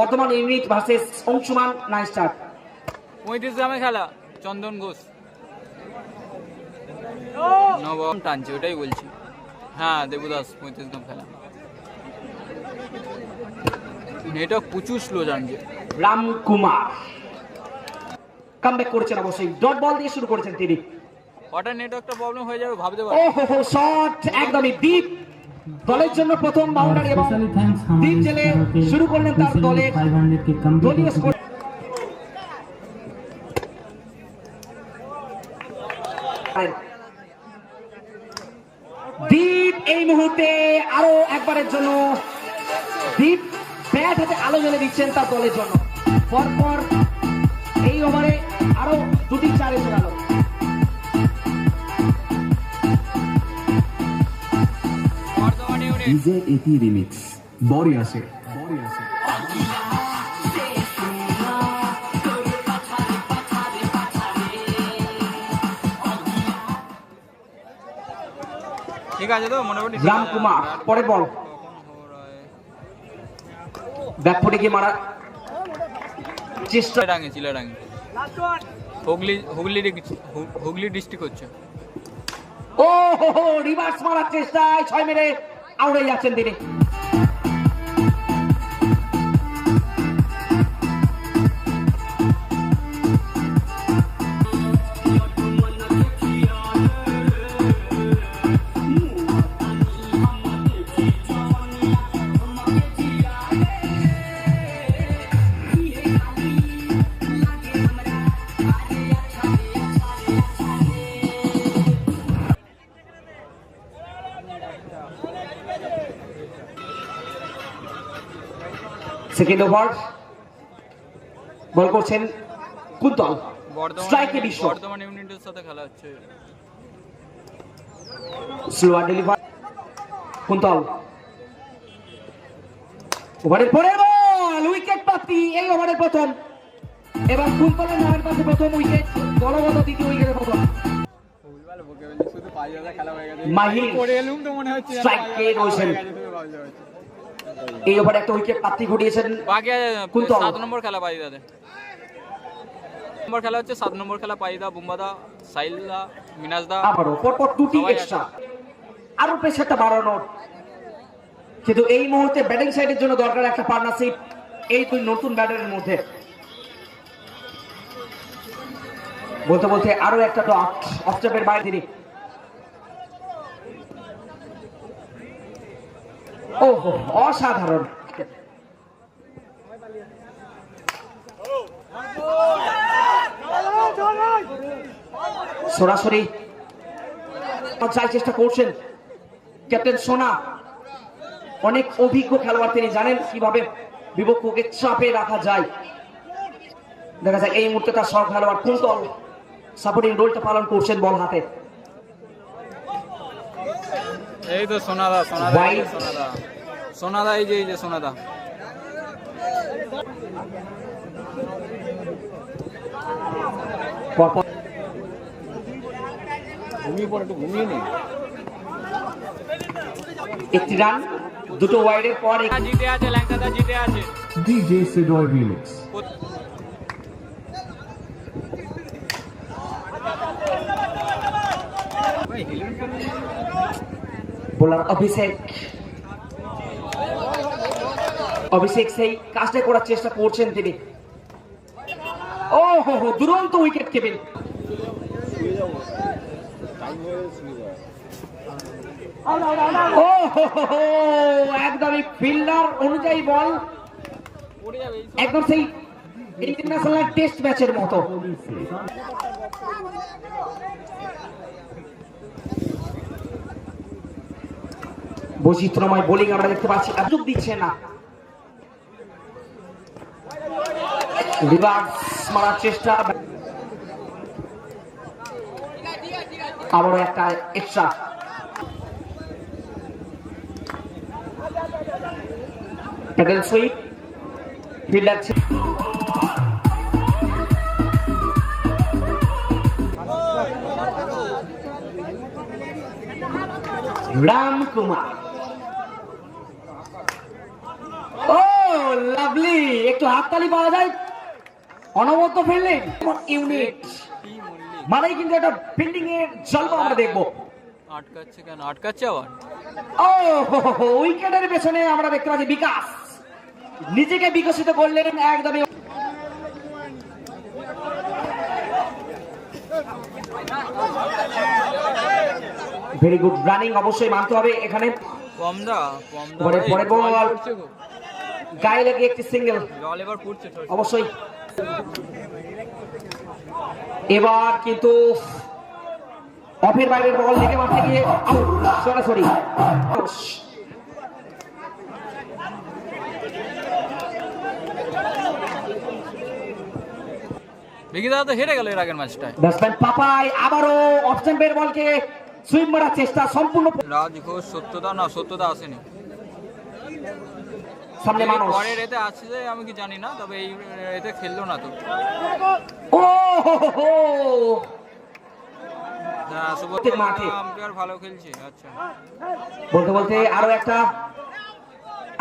বর্তমান unit versus Anshuman nine star. পঁয়ত্রিশ গ্রামে খেলা চন্দন ঘোষ। নবম টানছে ওটাই বলছি। হ্যাঁ দেবদাস পঁয়ত্রিশ গ্রাম খেলা। নেটওয়ার্ক প্রচুর স্লো জানছে রাম কুমার। কামব্যাক করেছেন অবশ্যই। ডট বল দিয়ে শুরু করেছেন তিনি। হঠাৎ নেটওয়ার্কটা প্রবলেম হয়ে যাবে ভাবতে পারি শট একদমই ডিপ দলের জন্য প্রথম বাউন্ডারি এবং তিন জেলে শুরু করলেন তার দলের দলীয় স্কোর দীপ এই মুহূর্তে আরও একবারের জন্য দীপ ব্যাট হাতে আলো জ্বলে দিচ্ছেন তার দলের জন্য। পরপর এই ওভারে আরও দুটি চারে চড়ালো ডিজে এটি রিমিক্স। বড়ি আসে। বড়ি আসে। ঠিক আছে তো মোটামুটি রাম কুমার পরের বল। ব্যাকফুটে গিয়ে মারা চেষ্টা চিলাডাঙ্গি চিলাডাঙ্গি হুগলি হুগলি হুগলি ডিস্ট্রিক্ট হচ্ছে। ও হো হো রিভার্স মারার চেষ্টায় ছয় মেরে আউড়ে যাচ্ছেন তিনি। সেকেন্ড ওভার বল করছেন কুন্তল। স্ট্রাইকে বিশ্ব বর্ধমান ইউনিটের সাথে খেলা হচ্ছে। Slower deliver Kuntal. ওভারের পরের বল উইকেট পাতি এই ওভারের প্রথম। এবার কুন্তলের নামের পাশে প্রথম উইকেট দলগত দ্বিতীয় উইকেটের প্রথম। মাহির স্ট্রাইকে রয়েছেন। এই ওভারে একটা উইকেট প্রাপ্তি ঘটিয়েছেন কুন্তল। সাত নম্বর খেলা পাইদাতে নম্বর খেলা হচ্ছে সাত নম্বর খেলা পাইদা বুম্বাদা সাইলদা মিনাজদা আবারও পরপর দুটি এক্সট্রা আরও প্রেশারটা বাড়ানোর কিন্তু এই মুহূর্তে ব্যাটিং সাইডের জন্য দরকার একটা পার্টনারশিপ এই দুই নতুন ব্যাটারের মধ্যে। বলতে বলতে আরও একটা ডট অফ চাপের বাইরে অসাধারণ। সরাসরি চাই চেষ্টা করছেন। ক্যাপ্টেন সোনা, অনেক অভিজ্ঞ খেলোয়াড় তিনি জানেন কীভাবে বিপক্ষকে চাপে রাখা যায়। দেখা যায় এই মুহূর্তে তার সব খেলোয়াড় কোন দল সাপোর্টিং রোলটা পালন করছেন বল হাতে। এই তো সোনাদা সোনাদা এই সোনাদা। সোনাদা এই যে এই যে সোনাদা। পরপর একটি রান দুটো ওয়াইডের পর জিতে আছে ল্যাংকাদা জিতে আছে। ডিজে সিডর রিমিক্স বোলার অভিষেক। অভিষেক সেই কাজটা করার চেষ্টা করছেন তিনি। ও হো হো দুরন্ত উইকেট কেবেন ও হো হো, একদমই ফিল্ডার অনুযায়ী বল। একদম সেই ইন্টারন্যাশনাল টেস্ট ম্যাচের মতো। বৈচিত্র্যময় বোলিং আমরা দেখতে পাচ্ছি সুযোগ দিচ্ছে না। চেষ্টা। আবারও একটা extra paddle sweep fielder Ram Kumar ও লাভলি একটু হাততালি পাওয়া যায়। অনবদ্য ফেললেন ইউনিট মানেই কিন্তু একটা ফিল্ডিং এর জলবা আমরা দেখব। আটকাচ্ছে কেন? আটকাচ্ছে আবার? ও উইকেটের পেছনে আমরা দেখতে পাচ্ছি বিকাশ। নিজেকে বিকশিত করলেন একদমই। ভেরি গুড রানিং অবশ্যই মানতে হবে এখানে। পরে- বল। গায়ে লেগে একটি সিঙ্গেল। অবশ্যই। এবার কিন্তু অফের বাইরের বল লেগে মারতে গিয়ে আউট সরাসরি। তো হেরে গেল এর আগের ম্যাচটায়। ব্যাটসম্যান পাপাই আবারও বলকে মারার চেষ্টা সম্পূর্ণ রাজ ঘোষ সত্যতা? না সত্যতা আসেনি। সামনে মানুষ। পরের এতে আসছে আমি কি জানি না তবে এই এতে খেললো না তো। ও হো হো হো। সুবোধ প্রত্যেক মাঠে। ভালো খেলছে আচ্ছা। বলতে বলতে আরও একটা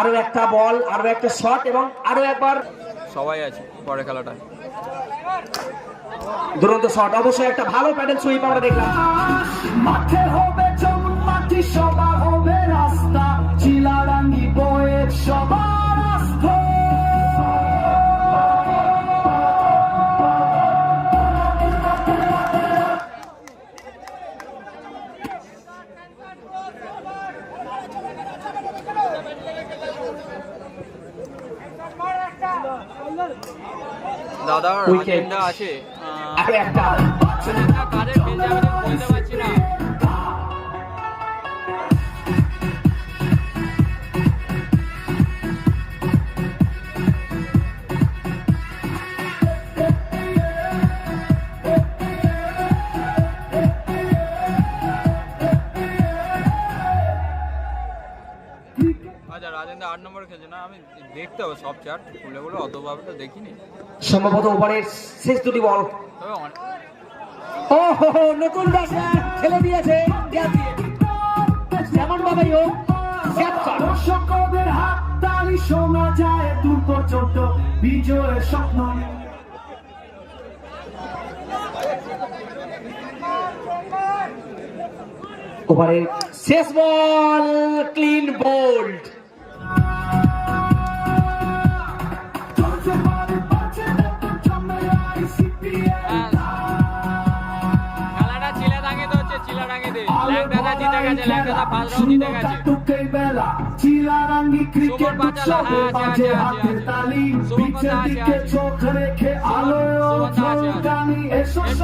আরও একটা বল আরও একটা শট এবং আরও একবার সবাই আছে পরে খেলাটায় দুরন্ত শট। অবশ্যই একটা ভালো প্যাডেল সুইপ আমরা দেখলাম। মাঠে হবে যেমন মাটি সবার দাদা উইকেট আছে। আর একটা কারে বেঞ্জামিনের আমি দেখতে হবে সব চার্ট খুলে বলে অতভাবে তো দেখিনি। সম্ভবত ওভারের শেষ দুটি বল। তবে ও হো হো, নতুন ব্যাটসম্যান খেলে দিয়েছে যেমন ভাবেই হোক দর্শকদের হাত তালি শোনা যায় দূর পর্যন্ত বিজয়ের স্বপ্ন। ওভারের শেষ বল ক্লিন বোল্ড।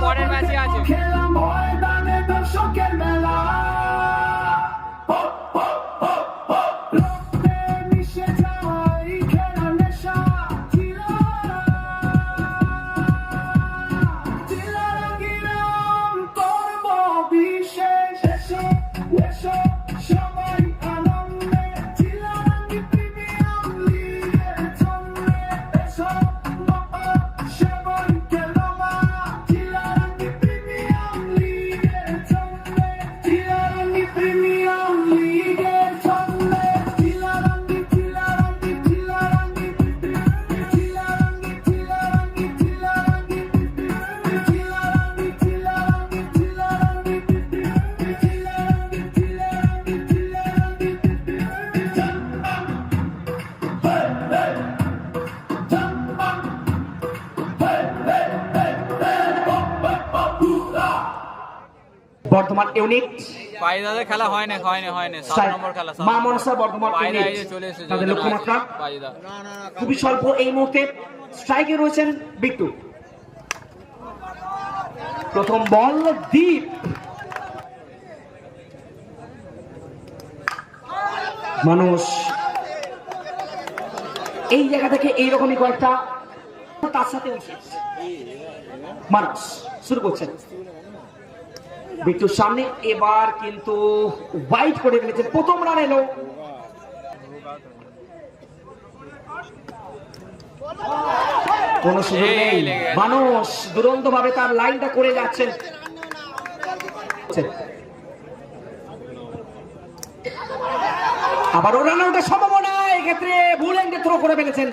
পরের ম্যাচে আছে। খেলা ময়দানে দর্শকের মেলা। we shine, yes, sir, yes, sir. Unit. পাইদাদের খেলা হয় না হয় না হয় না সাত নম্বর খেলা মা মনসা বর্ধমান ইউনিট। তাদের লক্ষ্যমাত্রা খুবই স্বল্প এই মুহূর্তে। স্ট্রাইকে রয়েছেন বিট্টু। প্রথম বল দীপ। মানুষ। এই জায়গা থেকে এইরকমই কয়েকটা। তার সাথে মানুষ শুরু করছেন। বিট্টুর সামনে এবার কিন্তু হোয়াইট করে প্রথম রান এলো। কোন সুযোগ নেই। মানুষ দুরন্ত ভাবে তার লাইনটা করে যাচ্ছেন আবার রান আউটের সম্ভাবনা। এক্ষেত্রে ভুল এন্ডে থ্রো করে ফেলেছেন।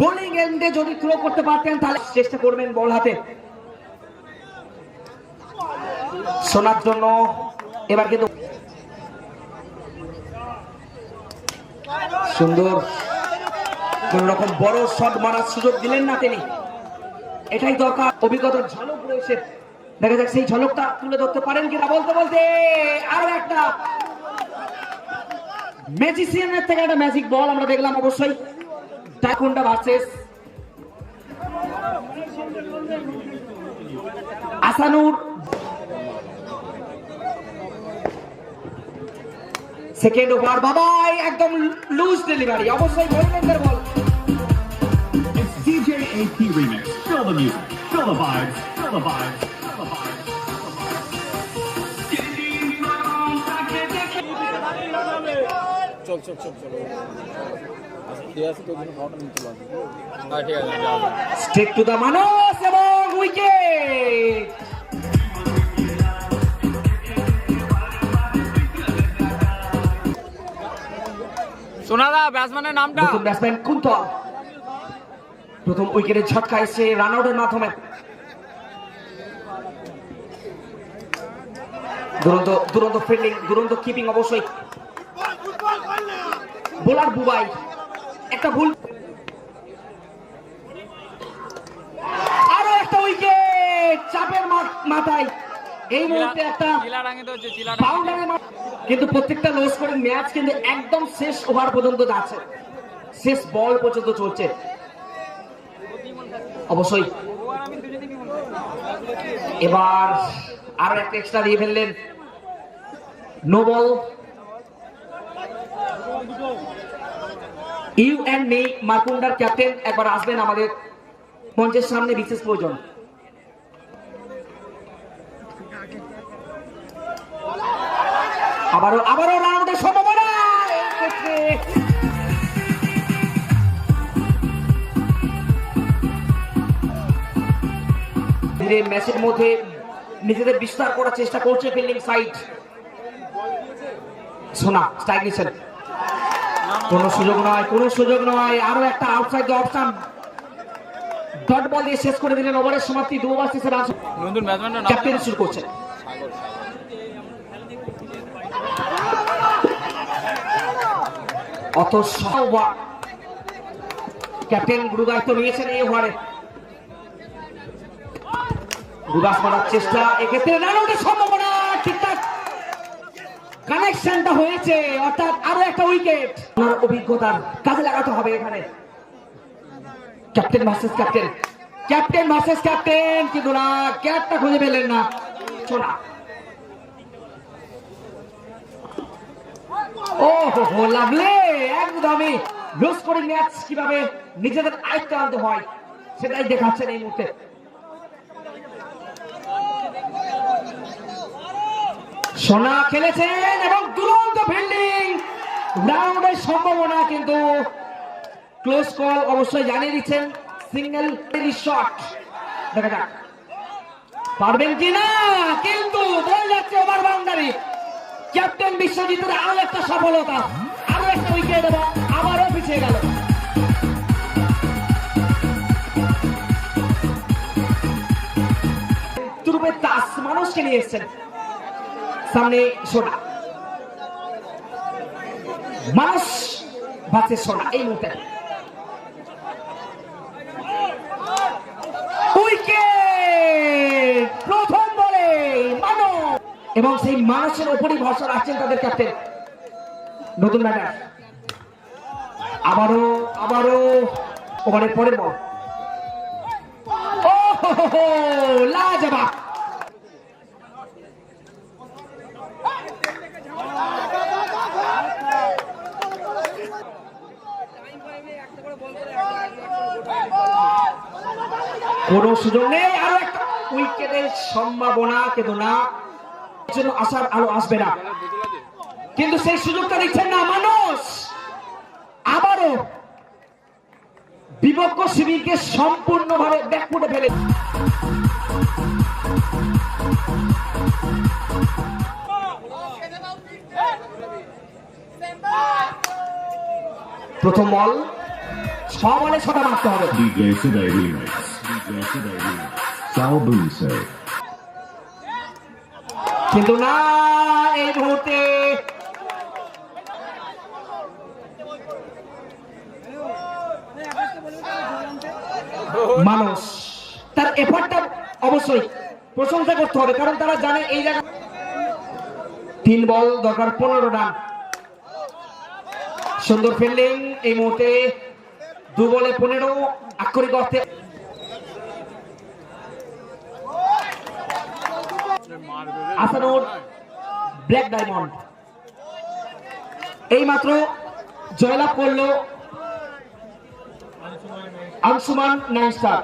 বোলিং এন্ডে যদি থ্রো করতে পারতেন তাহলে চেষ্টা করবেন বল হাতে। শোনার জন্য এবার কিন্তু সুন্দর কোন রকম বড় শট মারার সুযোগ দিলেন না তিনি। এটাই দরকার। অভিজ্ঞতার ঝলক রয়েছে। দেখা যাক সেই ঝলকটা তুলে ধরতে পারেন কিনা বলতে বলতে আরও একটা। ম্যাজিসিয়ানের থেকে একটা ম্যাজিক বল আমরা দেখলাম অবশ্যই। ডাকুন্ডা versus Asanur second over Babai একদম লুজ ডেলিভারি অবশ্যই বলবেন বল It's DJ AP Remix. Feel the music. Feel the vibes. Feel the vibes. Feel the vibes. চল চল স্টেক টু দা মানস এবং উইকেট সোনাদা ব্যাটসম্যানের নামটা। নতুন ব্যাটসম্যান কুন্তল। প্রথম উইকেটের ঝটকা এসে রান আউটের মাধ্যমে। দুরন্ত দুরন্ত ফিল্ডিং দুরন্ত কিপিং অবশ্যই। বোলার বুবাই একটা ভুল। আরও একটা উইকেট চাপের মাথায়। এই মুহূর্তে একটা বাউন্ডারি কিন্তু প্রত্যেকটা লো স্কোরিং ম্যাচ কিন্তু একদম শেষ ওভার পর্যন্ত যাচ্ছে। শেষ বল পর্যন্ত চলছে। অবশ্যই। এবার আরও একটা এক্সট্রা দিয়ে ফেললেন no ball you and me মার্কুন্ডার captain একবার আসবেন আমাদের মঞ্চের সামনে, বিশেষ প্রয়োজন। আবারও আবারও রাউন্ডের সম্ভাবনা ধীরে ম্যাচের মধ্যে নিজেদের বিস্তার করার চেষ্টা করছে ফিল্ডিং সাইড। সোনা স্ট্রাইক নিচ্ছেন। কোনো সুযোগ নয় কোনো সুযোগ নয়। আরও একটা outside the option dot ball দিয়ে শেষ করে দিলেন। ওভারের সমাপ্তি দু ওভার শেষে রান ক্যাপ্টেন শুরু করছেন। অত সহবা ক্যাপ্টেন নিয়েছেন এই ওভারে। চেষ্টা, এক্ষেত্রে সম্ভাবনা ঠিকঠাক কানেকশনটা হয়েছে, অর্থাৎ আরও একটা উইকেট ওনার অভিজ্ঞতার কাজে লাগাতে হবে এখানে। Captain versus captain. Captain versus captain, কিন্তু না ক্যাপটা খুঁজে পেলেন না। শোনা নিজেদের আনতে হয়, সেটাই দেখাচ্ছেন এই মুহূর্তে। সোনা খেলেছেন এবং দুরন্ত ফিল্ডিং রাউন্ডের সম্ভাবনা কিন্তু ক্লোজ কল অবশ্যই জানিয়ে দিচ্ছেন সিঙ্গেল শট দেখা যাক। পারবেন কি না কিন্তু বল যাচ্ছে ওভার বাউন্ডারি। ক্যাপ্টেন বিশ্বজিতের আরও একটা সফলতা। আরও একটা উইকেট এবং আবারও পিছিয়ে গেল। তাস মানুষকে নিয়ে এসছেন। সামনে সোনা। মানুষ বাঁচে সোনা, এই মুহূর্তে উইকেট প্রথম বলে মানব এবং সেই মানুষের উপরই ভরসা রাখছেন তাদের ক্যাপ্টেন নতুন ব্যাটার আবারও আবারও, ওভারের পরের বল কোনো সুযোগ নেই। আরও একটা উইকেটের সম্ভাবনা, কিন্তু না। জন্য আসার আলো আসবে না। কিন্তু সেই সুযোগটা দিচ্ছেন না মানুষ। আবারও বিপক্ষ শিবিরকে সম্পূর্ণভাবে ব্যাকফুটে ফেলে। প্রথম বল। ছ বলে ছটা মারতে হবে DJ Today Remix. DJ Today Remix. Sal Bunso. কিন্তু না, এই মুহূর্তে মানুষ তার এফার্টটা অবশ্যই প্রশংসা করতে হবে, কারণ তারা জানে এই জায়গা তিন বল দরকার পনেরো রান। সুন্দর ফিল্ডিং এই মুহূর্তে দু বলে পনেরো, আক্ষরিক অর্থে আসানুর ব্ল্যাক ডায়মন্ড। এইমাত্র জয়লাভ করল আংশুমান নাইন স্টার।